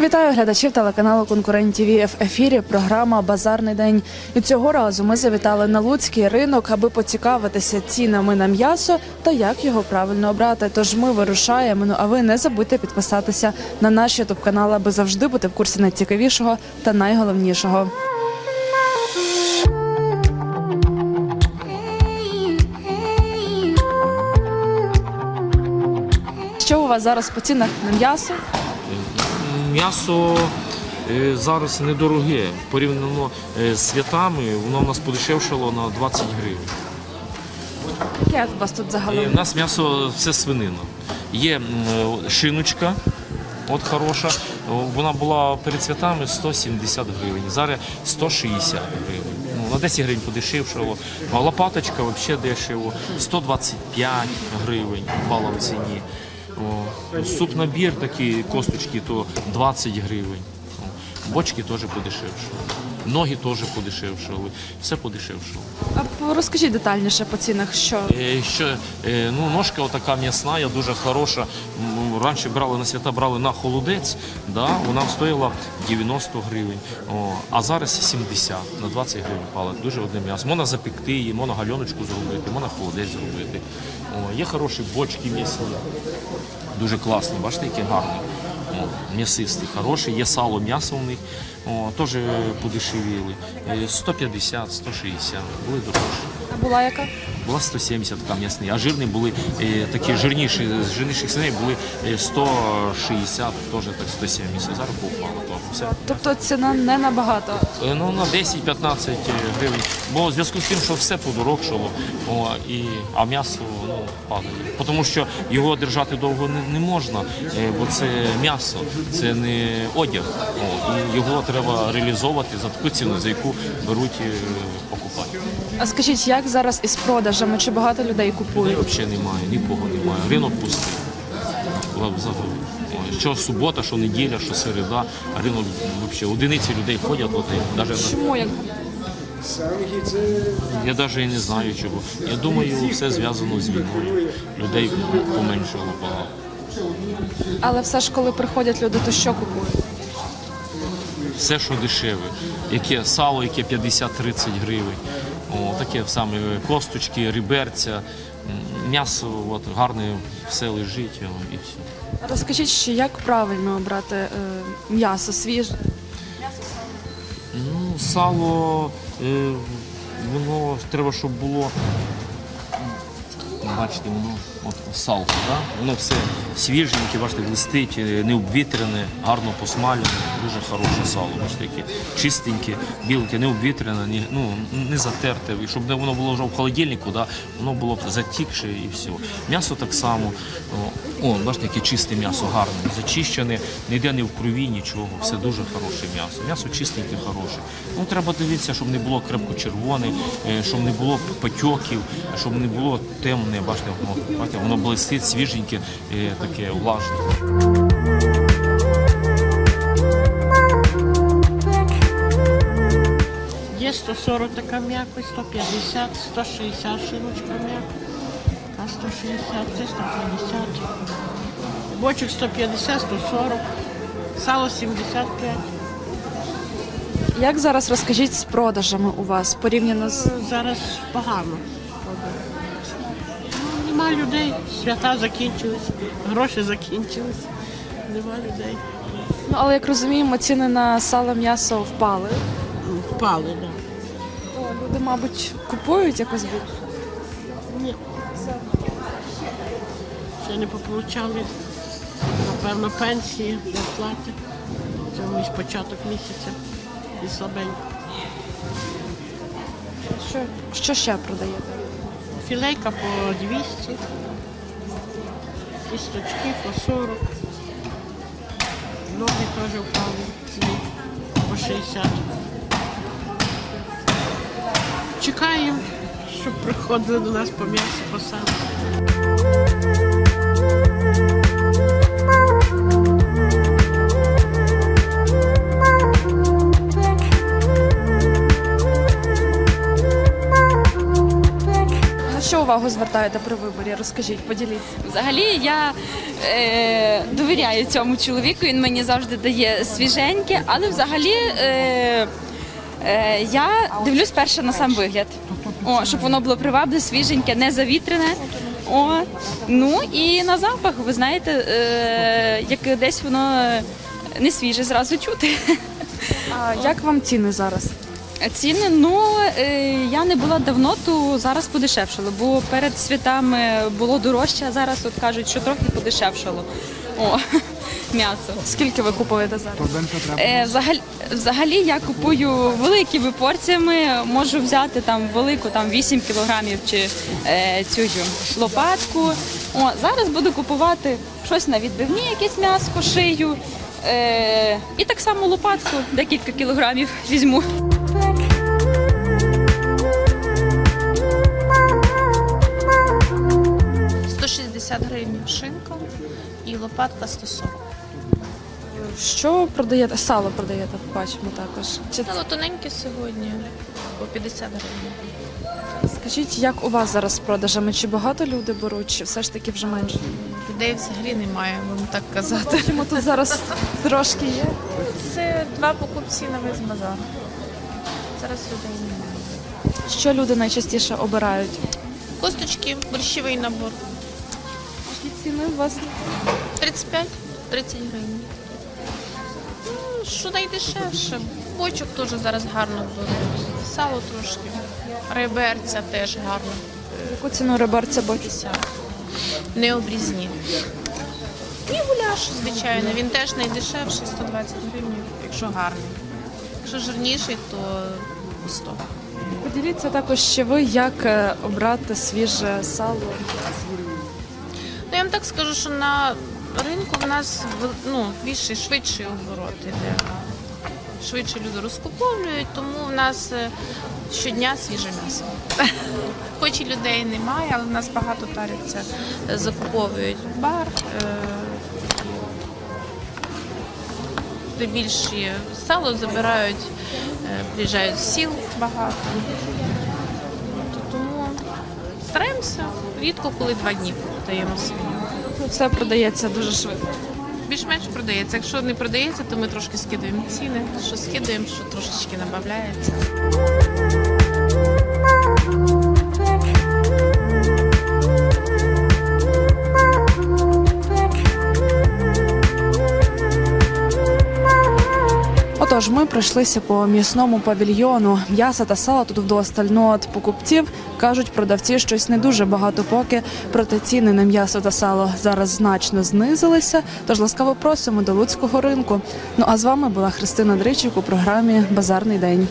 Вітаю глядачів телеканалу Конкурент ТВ. В ефірі програма Базарний день. І цього разу ми завітали на Луцький ринок, аби поцікавитися цінами на м'ясо та як його правильно обрати. Тож ми вирушаємо. Ну а ви не забудьте підписатися на наш ютуб канал, аби завжди бути в курсі найцікавішого та найголовнішого. Що у вас зараз по цінах на м'ясо? М'ясо е, зараз недороге. Порівняно е, з святами, воно у нас подешевшало на 20 гривень. Яке у вас тут загалом? у нас м'ясо все свинина. Є е, шиночка, от хороша. Вона була перед святами 170 гривень, зараз 160 гривень. Ну, на 10 гривень подешевшало. А лопаточка взагалі дешево, 125 гривень впала в ціні. О, суп набір такі косточки, то 20 гривень. Бочки теж подешевшали. Ноги теж подешевшали. Все подешевшало. А розкажіть детальніше по цінах, що Е, Що, е, ну, ножка отака м'ясна, я дуже хороша. М, Раніше брали на свята брали на холодець, да, вона стоїла 90 гривень, О, а зараз 70 на 20 гривень пала. Дуже одне м'ясо. Можна запекти її, можна гальоночку зробити, можна холодець зробити. О, є хороші бочки м'ясні, дуже класні, бачите, які гарні. О, хороший, є сало м'ясо у них, о, теж подешевіли. Е, 150, 160, були дорожчі. а була яка? Була 170 така м'ясний, а жирні були е, такі жирніші, з жирніших свиней були е, 160, теж так 170. Зараз поупало. Все. Тобто ціна не набагато. Е, Ну, на 10-15 гривень. Бо в зв'язку з тим, що все подорожчало, о, і, а м'ясо ну, падає. Тому що його держати довго не, не можна, е, бо це м'ясо, це не одяг. О, і його треба реалізовувати за таку ціну, за яку беруть е, покупати. А скажіть, як зараз із продажами? Чи багато людей Людей купують? взагалі немає, нікого немає. Ринок пустий. Взагалі. Що субота, що неділя, що середа, а ринок взагалі одиниці людей ходять, от, навіть, Чому як я навіть і не знаю чого. Я думаю, все зв'язано з війною. Людей поменшало багато. але все ж коли приходять люди, то що купують? Все, що дешеве. Яке сало, яке 50-30 гривень. О, таке саме косточки, риберця, м'ясо от, гарне все лежить і все. Розкажіть, ще як правильно обрати е, м'ясо свіже? Ну, сало, е, воно треба, щоб було. Бачите, воно от салко, да? воно все свіженьке, бачите, блистить, е, не обвітрене, гарно посмалене, дуже хороше сало, бачите, яке чистеньке, біленьке, не обвітрене, ні, ну, не затерте. І щоб не воно було вже в холодильнику, да? воно було б затікше і все. М'ясо так само. О, бачите, яке чисте м'ясо, гарне, зачищене, не йде ні в крові, нічого. Все дуже хороше м'ясо. М'ясо чистеньке, хороше. Ну, треба дивитися, щоб не було крепко червоне, е, щоб не було патьоків, щоб не було темне, бачите, воно, бачите, воно блистить, свіженьке, е, таке влажне. Є 140 така м'якость, 150, 160 шиночка м'яка, а 160, це 150. Бочок 150, 140, сало 75. Як зараз розкажіть з продажами у вас порівняно з Зараз погано. Нема людей, свята закінчились, гроші закінчились, нема людей. ну але як розуміємо, ціни на сало м'ясо впали. Впали, так. Да. То люди, мабуть, купують якось більше. Ні. Ще не пополучали, напевно, пенсії, зарплати. Це мій початок місяця і слабенько. Що, що ще продаєте? Філейка по 200, кісточки по 40. Ноги теж впали по 60. Чекаємо, щоб приходили до нас по м'ясо, по салу. Що увагу звертаєте при виборі? Розкажіть, поділіться. Взагалі я е, довіряю цьому чоловіку, він мені завжди дає свіженьке, але взагалі е, е, я дивлюсь перше на сам вигляд. О, щоб воно було привабливе, свіженьке, не завітрене. О, ну і на запах, ви знаєте, е, як десь воно не свіже, зразу чути. А як вам ціни зараз? Ціни, ну я не була давно, то зараз подешевшало, бо перед святами було дорожче, а зараз от кажуть, що трохи подешевшало. О, м'ясо. Скільки ви купуєте зараз? Е, взагалі, взагалі я купую великими порціями, можу взяти там велику там 8 кілограмів чи е, цю лопатку. О, зараз буду купувати щось на відбивні, якесь м'ясо шию. Е, і так само лопатку, декілька кілограмів візьму. 160 гривень шинка і лопатка 140. Що продаєте? Сало продаєте, бачимо також. Чи Стало тоненьке сьогодні по 50 гривень. скажіть, як у вас зараз з продажами? Чи багато люди беруть, чи все ж таки вже менше? Людей взагалі немає, будемо так казати. Чому тут зараз трошки є? Це два покупці на весь базар. Зараз людей немає. Що люди найчастіше обирають? Косточки, борщовий набор. Які ціни у вас? 35 30 гривень. Ну, що найдешевше. Бочок теж зараз гарно беруть. Сало трошки. Реберця теж гарно. Яку ціну бочу? 50. Не обрізні. І гуляш, звичайно, він теж найдешевший, 120 гривень, якщо гарний. Якщо жирніший, то 100. Поділіться також ще ви, як е, обрати свіже сало. Ну, я вам так скажу, що на ринку в нас ну, більший, швидший оборот іде. Швидше люди розкуповують, тому в нас е, щодня свіже м'ясо. Хоч і людей немає, але в нас багато е, закуповують бар. Де більші сало забирають, е, приїжджають з сіл багато. Тому стараємося. Рідко коли два дні даємо свиню. Все продається дуже швидко. Більш-менш продається. Якщо не продається, то ми трошки скидуємо ціни. Що скидаємо, що трошечки надається. Отож, ми пройшлися по м'ясному павільйону. М'яса та сала тут вдосталь. Ну от покупців кажуть, продавці щось не дуже багато поки. Проте ціни на м'ясо та сало зараз значно знизилися. Тож ласкаво просимо до луцького ринку. Ну а з вами була Христина Дричик у програмі Базарний день.